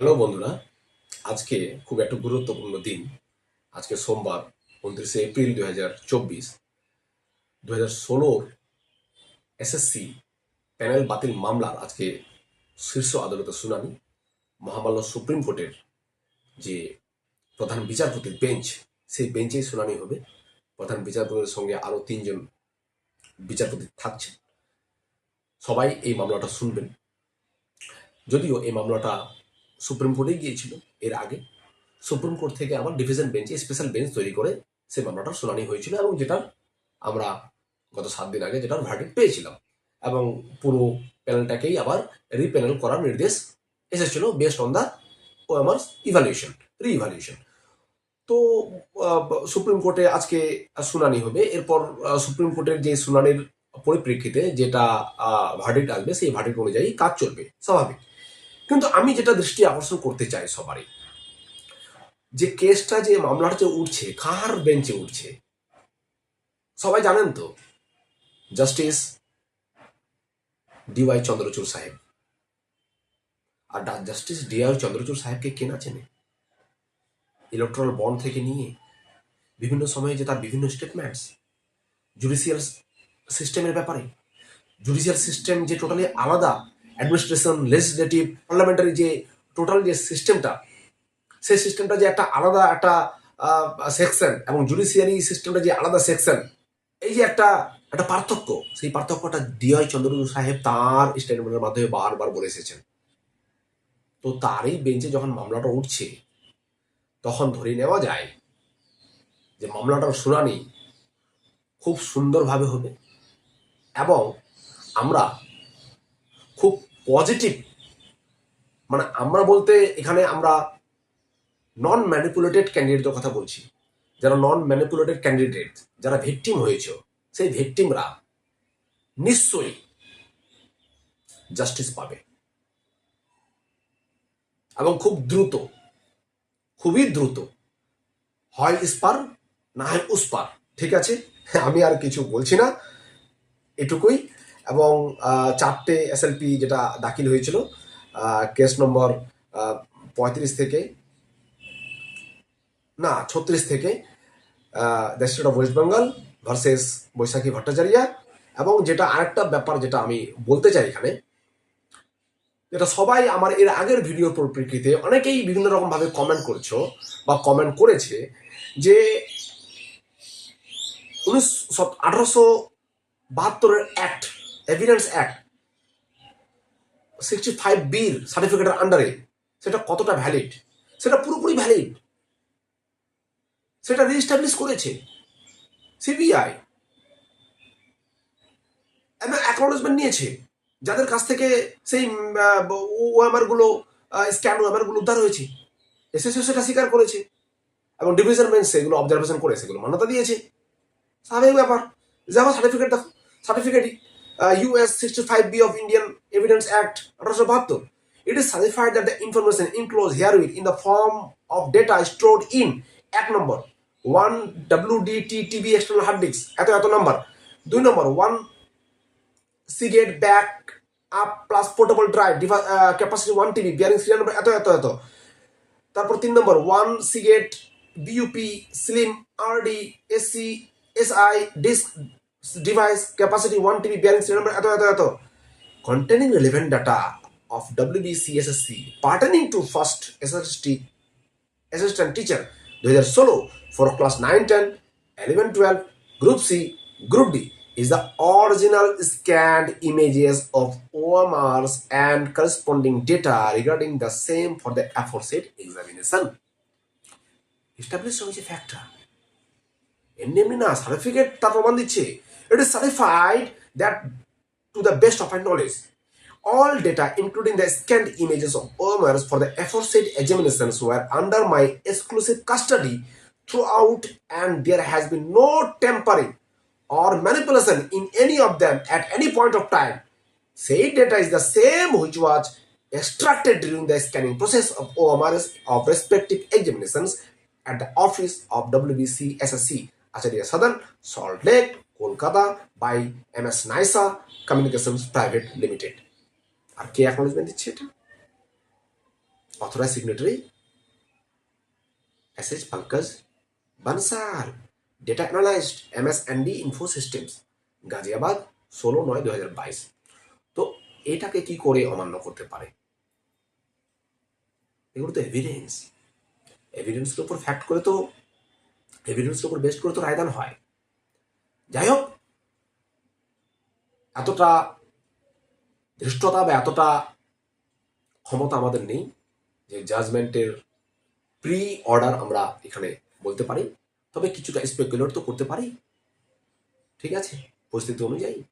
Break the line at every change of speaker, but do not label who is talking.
Hello বন্ধুরা, আজকে খুব একটা গুরুত্বপূর্ণ দিন। আজকে সোমবার, উনত্রিশে এপ্রিল দুই হাজার চব্বিশ। দু হাজার ষোলোর এসএসসি প্যানেল বাতিল মামলার আজকে শীর্ষ আদালতে শুনানি। মহামান্য সুপ্রিম কোর্টের যে প্রধান বিচারপতির বেঞ্চ, সেই বেঞ্চেই শুনানি হবে। প্রধান বিচারপতির সঙ্গে আরও তিনজন বিচারপতি থাকছে সবাই এই মামলাটা শুনবেন। যদিও এই মামলাটা সুপ্রিম কোর্টেই গিয়েছিল এর আগে। সুপ্রিম কোর্ট থেকে আবার ডিভিশন বেঞ্চে স্পেশাল বেঞ্চ তৈরি করে সেই মামলাটার শুনানি হয়েছিল এবং যেটা আমরা গত সাত দিন আগে যেটার ভার্ডিক্ট পেয়েছিলাম এবং পুরো প্যানেলটাকেই আবার রিপ্যানেল করার নির্দেশ এসেছিল based on the OMR evaluation reevaluation তো সুপ্রিম কোর্টে আজকে শুনানি হবে। এরপর সুপ্রিম কোর্টের যে শুনানির পরিপ্রেক্ষিতে যেটা ভার্ডিক্ট আসবে, সেই ভার্ডিক্ট অনুযায়ী কাজ চলবে, স্বাভাবিক। কিন্তু আমি যেটা দৃষ্টি আকর্ষণ করতে চাই সবারই, যে কেসটা যে মামলাটা যে উঠছে, কার বেঞ্চে উঠছে, সবাই জানেন তো, জাস্টিস ডিওয়াই চন্দ্রচূড় সাহেব। আর জাস্টিস ডিওয়াই চন্দ্রচূড় সাহেবকে কেনা চেনে? ইলেকট্রাল বন্ড থেকে নিয়ে বিভিন্ন সময়ে যে তার বিভিন্ন স্টেটমেন্টস জুডিশিয়াল সিস্টেমের ব্যাপারে জুডিশিয়াল সিস্টেম যে টোটালি আলাদা অ্যাডমিনিস্ট্রেশন লেজিসলেটিভ পার্লামেন্টারি যে টোটাল যে সিস্টেমটা সেই সিস্টেমটা যে একটা আলাদা একটা সেকশন এবং জুডিশিয়ারি সিস্টেমটা যে আলাদা সেকশন এই যে একটা একটা পার্থক্য, সেই পার্থক্যটা ডিআই চন্দ্রচূড় সাহেব তার স্টেটমেন্টের মাধ্যমে বারবার বলে এসেছেন। তো তারই বেঞ্চে যখন মামলাটা উঠছে, তখন ধরে নেওয়া যায় যে মামলাটার শুনানি খুব সুন্দরভাবে হবে এবং আমরা খুব পজিটিভ মানে আমরা বলতে এখানে আমরা নন ম্যানিপুলেটেড ক্যান্ডিডেটের কথা বলছি। যারা নন ম্যানিপুলেটেড ক্যান্ডিডেট যারা ভিকটিম হয়েছে, সেই ভিকটিমরা নিশ্চয়ই জাস্টিস পাবে। এবং খুব দ্রুত, খুবই দ্রুত, হয় ইস্পার না হয় উস্পার ঠিক আছে? আমি আর কিছু বলছি না, এটুকুই। এবং চারটে এসএলপি যেটা দাখিল হয়েছিল কেস নম্বর পঁয়ত্রিশ থেকে, না, ছত্রিশ থেকে the state of West Bengal versus Baishakhi Bhattacharya এবং যেটা আরেকটা ব্যাপার যেটা আমি বলতে চাই এখানে, যেটা সবাই আমার এর আগের ভিডিওর পরিপ্রেক্ষিতে অনেকেই বিভিন্ন রকম ভাবে কমেন্ট করছ বা কমেন্ট করেছে যে উনিশ আঠারোশো বাহাত্তরের act evidence act sixty five বির সার্টিফিকেটের আন্ডারে সেটা কতটা ভ্যালিড সেটা পুরোপুরি ভ্যালিড সেটা রিস্টাবলিশ করেছে সিবিআই অ্যাকনোলেজমেন্ট নিয়েছে, যাদের কাছ থেকে সেই ওএমআরগুলো স্ক্যান ওএমআরগুলো উদ্ধার হয়েছে। এসএসও সেটা স্বীকার করেছে। এবং ডিভিশন বেঞ্চ সেগুলো অবজারভেশন করে সেগুলো মান্যতা দিয়েছে। স্বাভাবিক ব্যাপার। যেমন সার্টিফিকেট দেখো। Certificate five B of Indian evidence act আঠারোশো বাহাত্তর। It is certified that the information enclosed herewith in the form of data stored in, এক নম্বর one WDT TB external hard disk এত এত নম্বর। দুই নম্বর one Seagate back up plus portable drive capacity one TB bearing serial number এত এত এত। তারপর তিন নম্বর one Seagate BUP slim RD SC SI disk device capacity one TB bearing serial number এত এত এত containing relevant data of WBCSSC pertaining to first SST assistant teacher 2016 for class 9 10 11 12 group c group d is the original scanned images of omrs and corresponding data regarding the same for the aforesaid examination established হয়েছে factor এমনি এমনি না দিচ্ছে it is certified that to the best of our knowledge, all data including the scanned images of OMRs for the aforesaid examinations were under my exclusive custody throughout and there has been no tampering or manipulation in any of them at any point of time. Said data is the same which was extracted during the scanning process of OMRs of respective examinations at the office of WBC SSC, Acharya Southern, Salt Lake, Kolkata by M S Naisa communication private limited আর কে acknowledgement দিচ্ছে এটা? Authorise signatory S S Pankaj Bansal data analysed M S N D info systems Ghaziabad, ষোলো নয় দু হাজার বাইশ। তো এটাকে কী করে অমান্য করতে পারে? এগুলো তো এভিডেন্স এভিডেন্সের উপর ফ্যাক্ট করে তো এভিডেন্সের উপর বেস্ট করে তো রায়দান হয়। যাই হোক এতটা ধৃষ্টতা বা এতটা ক্ষমতা আমাদের নেই যে জাজমেন্টের প্রি অর্ডার আমরা এখানে বলতে পারি। তবে কিছুটা স্পেকুলেট তো করতে পারি। ঠিক আছে, পরিস্থিতি অনুযায়ী।